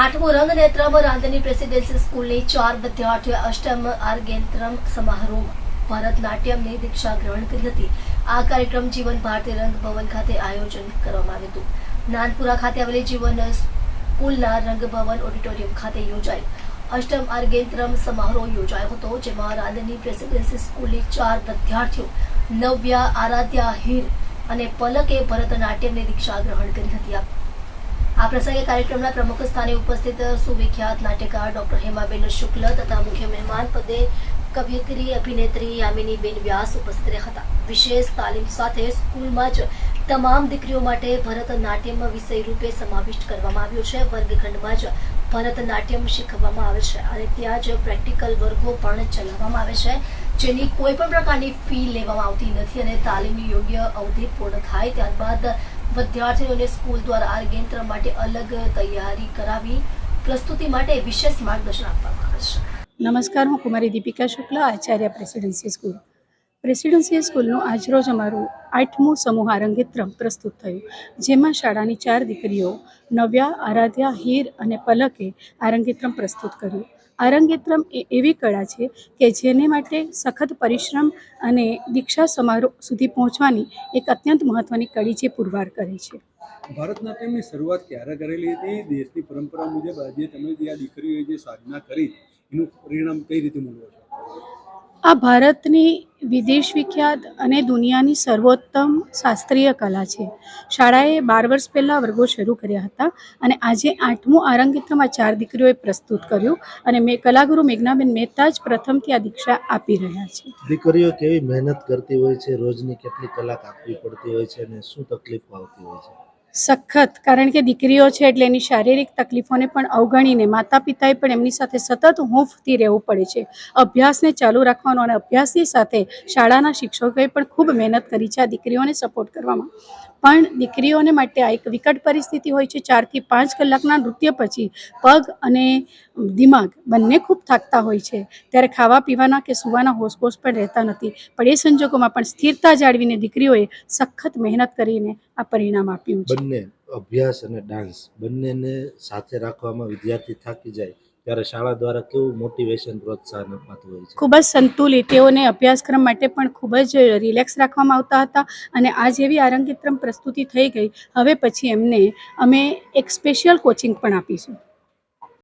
આઠમું રંગ નેત્રમ રાંધની પ્રેસિડેન્સી સ્કૂલની ચાર વિદ્યાર્થીઓ અષ્ટમ આર્ગેન્ત્રમ સમારોહમાં ભરતનાટ્યમની દીક્ષા ગ્રહણ કરી હતી. આ કાર્યક્રમ જીવન ભારતી રંગ ભવન ખાતે આયોજન કરવામાં આવ્યું હતું. નાનપુરા ખાતે આવેલી જીવન સ્કૂલના રંગભવન ઓડિટોરિયમ ખાતે યોજાયું અષ્ટમ આર્ગેન્ત્રમ સમારોહ યોજાયો હતો, જેમાં રાંધની પ્રેસિડેન્સી સ્કૂલની ચાર વિદ્યાર્થીઓ નવ્યા આરાધ્યા હીર અને પલકે ભરતનાટ્યમની દીક્ષા ગ્રહણ કરી હતી. આ પ્રસંગે કાર્યક્રમના પ્રમુખ સ્થાને ઉપસ્થિત સુવિખ્યાત નાટ્યકાર ડોક્ટર હેમાબેન શુક્લ તથા મુખ્ય મહેમાન પદે કવિયત્રી અભિનેત્રી યામિનીબેન વ્યાસ ઉપસ્થિત હતા. વિશેષ તાલીમ સાથે સ્કૂલમાં જ તમામ દીકરીઓ માટે ભરતનાટ્યમ વિષય રૂપે સમાવિષ્ટ કરવામાં આવ્યો છે. વર્ગખંડમાં જ ભરતનાટ્યમ શીખવવામાં આવે છે અને ત્યાં જ પ્રેક્ટિકલ વર્ગો પણ ચલાવવામાં આવે છે, જેની કોઈ પણ પ્રકારની ફી લેવામાં આવતી નથી અને તાલીમ યોગ્ય અવધિ પૂર્ણ થાય ત્યારબાદ વિદ્યાર્થીઓને સ્કૂલ દ્વારા આર્ગેન્ત્ર માટે અલગ તૈયારી કરાવી પ્રસ્તુતિ માટે વિશેષ માર્ગદર્શન આપવામાં આવે છે. નમસ્કાર, હું કુમારી Deepika Shukla, Acharya presidency school. Presidency સ્કૂલનું આજરોજ અમારું આઠમું સમૂહ આરંગેત્રમ પ્રસ્તુત થયું, જેમાં શાળાની ચાર દીકરીઓ નવ્યા, આરાધ્યા, હીર અને પલકે આરંગેત્રમ પ્રસ્તુત કર્યું. આરંગેત્રમ એ એવી કળા છે કે જેને માટે સખત પરિશ્રમ અને દીક્ષા સમારોહ સુધી પહોંચવાની એક અત્યંત મહત્ત્વની કડી જે પુરવાર કરે છે. ભરતનાટ્યમની શરૂઆત ક્યારે કરેલી હતી? દેશની પરંપરા મુજબ આજે તમે જે આ દીકરીઓએ જે સાધના કરી, એનું પરિણામ કઈ રીતે મળવું છે? આ ભારતની વિદેશ વિખ્યાત અને દુનિયાની સર્વોત્તમ શાસ્ત્રીય કલા છે. શાળાએ બાર વર્ષ પહેલાં વર્ગો શરૂ કર્યા હતા અને આજે આઠમું આરંગેત્રમ ચાર દીકરીઓએ પ્રસ્તુત કર્યું અને મેં, કલાગુરુ મેઘનાબેન મહેતા જ પ્રથમથી આ દીક્ષા આપી રહ્યા છે. દીકરીઓ કેવી મહેનત કરતી હોય છે? રોજની કેટલી કલાક આપવી પડતી હોય છે અને શું તકલીફ આવતી હોય છે? સખત, કારણ કે દીકરીઓ છે એટલે એની શારીરિક તકલીફોને પણ અવગણીને માતા પિતાએ પણ એમની સાથે સતત હૂંફતી રહેવું પડે છે. અભ્યાસને ચાલુ રાખવાનો અને અભ્યાસની સાથે શાળાના શિક્ષકોએ પણ ખૂબ મહેનત કરી છે આ દીકરીઓને સપોર્ટ કરવામાં. પણ દીકરીઓને માટે આ એક વિકટ પરિસ્થિતિ હોય છે. ચારથી પાંચ કલાકના નૃત્ય પછી પગ અને દિમાગ બંને ખૂબ થાકતા હોય છે. ત્યારે ખાવા પીવાના કે સુવાના હોશપોશ પણ રહેતા નથી. પણ એ સંજોગોમાં પણ સ્થિરતા જાળવીને દીકરીઓએ સખત મહેનત કરીને આ પરિણામ આપ્યું છે. બંને અભ્યાસ અને ડાન્સ બંનેને સાથે રાખવામાં વિદ્યાર્થી થાકી જાય ત્યારે શાળા દ્વારા કેવું મોટિવેશન પ્રોત્સાહન અપાતું હોય છે? ખૂબ જ સંતુલિત. તેઓને અભ્યાસક્રમ માટે પણ ખૂબ જ રિલેક્સ રાખવામાં આવતા હતા અને આ જેવી આરંગેત્રમ પ્રસ્તુતિ થઈ ગઈ. હવે પછી એમને અમે એક સ્પેશિયલ કોચિંગ પણ આપીશું.